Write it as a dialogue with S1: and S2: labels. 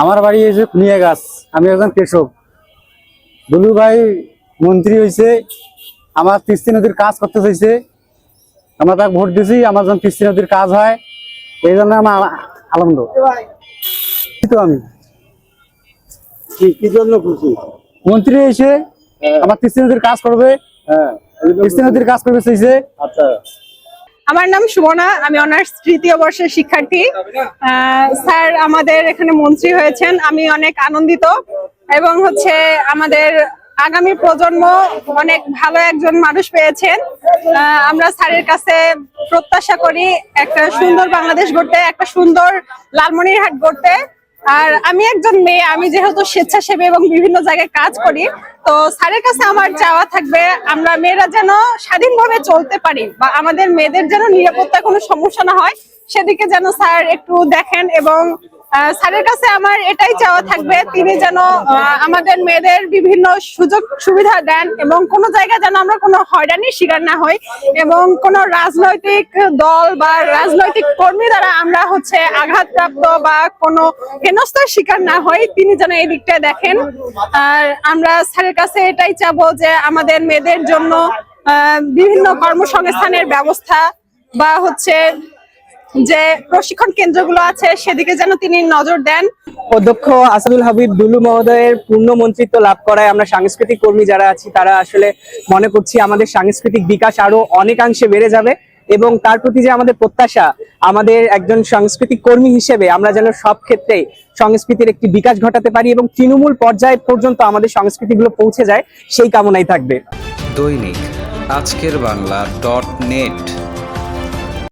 S1: আমার বাড়ি হয়েছে কুনিয়া গাছ আমি একজন কৃষক। দুলু ভাই মন্ত্রী হয়েছে আমার তিস্তি নদীর কাজ করতে চাইছে। আমরা তাকে ভোট দিয়েছি আমার যখন তিস্তি নদীর কাজ হয়। এই জন্য আমার আনন্দ তো আমি।
S2: কি কি জন্য খুশি?
S1: মন্ত্রী এসে আমার তিস্তি নদীর কাজ করবে।
S2: হ্যাঁ
S1: তিস্তি নদীর কাজ করবে চাইছে।
S2: আচ্ছা।
S3: আমার নাম সুমনা, আমি অনার্স তৃতীয় বর্ষের শিক্ষার্থী। স্যার আমাদের এখানে মন্ত্রী হয়েছেন, আমি অনেক আনন্দিত এবং হচ্ছে আমাদের আগামী প্রজন্ম অনেক ভালো একজন মানুষ পেয়েছেন। আমরা স্যারের কাছে প্রত্যাশা করি একটা সুন্দর বাংলাদেশ গড়তে, একটা সুন্দর লালমনিরহাট গড়তে। আর আমি একজন মেয়ে, আমি যেহেতু স্বেচ্ছাসেবী এবং বিভিন্ন জায়গায় কাজ করি, তো স্যারের কাছে আমার চাওয়া থাকবে, আমরা মেয়েরা যেন স্বাধীনভাবে চলতে পারি বা আমাদের মেয়েদের যেন নিরাপত্তা কোনো সমস্যা না হয়। সেদিকে যেন স্যার একটু দেখেন এবং স্যারের কাছে আমার এটাই চাওয়া থাকবে, তিনি যেন আমাদের মেয়েদের বিভিন্ন সুযোগ সুবিধা দেন এবং কোনো জায়গায় যেন আমরা কোনো হয়রানির শিকার না হই এবং কোনো রাজনৈতিক দল বা রাজনৈতিক কর্মী দ্বারা আমরা হচ্ছে আঘাতপ্রাপ্ত বা কোনো হেনস্থার শিকার না হই, তিনি যেন এই দিকটা দেখেন। আর আমরা স্যারের কাছে এটাই চাবো যে আমাদের মেয়েদের জন্য বিভিন্ন কর্মসংস্থানের ব্যবস্থা বা হচ্ছে যে প্রশিক্ষণ কেন্দ্রগুলো আছে, সেদিকে যেন তিনি নজর দেন।
S4: অধ্যক্ষ আসাদুল হাবিব দুলু মহোদয়ের পূর্ণ মন্ত্রিত্ব লাভ করায় আমরা সাংস্কৃতিক কর্মী যারা আছি, তারা আসলে মনে করছি আমাদের সাংস্কৃতিক বিকাশ আরও অনেকাংশে বেড়ে যাবে এবং তার প্রতি যে আমাদের প্রত্যাশা, আমাদের একজন সাংস্কৃতিক কর্মী হিসেবে আমরা যেন সব ক্ষেত্রেই সংস্কৃতির একটি বিকাশ ঘটাতে পারি এবং তৃণমূল পর্যায় পর্যন্ত আমাদের সংস্কৃতিগুলো পৌঁছে যায়, সেই কামনাই থাকবে।
S5: দৈনিক আজকের বাংলা ডট নেট।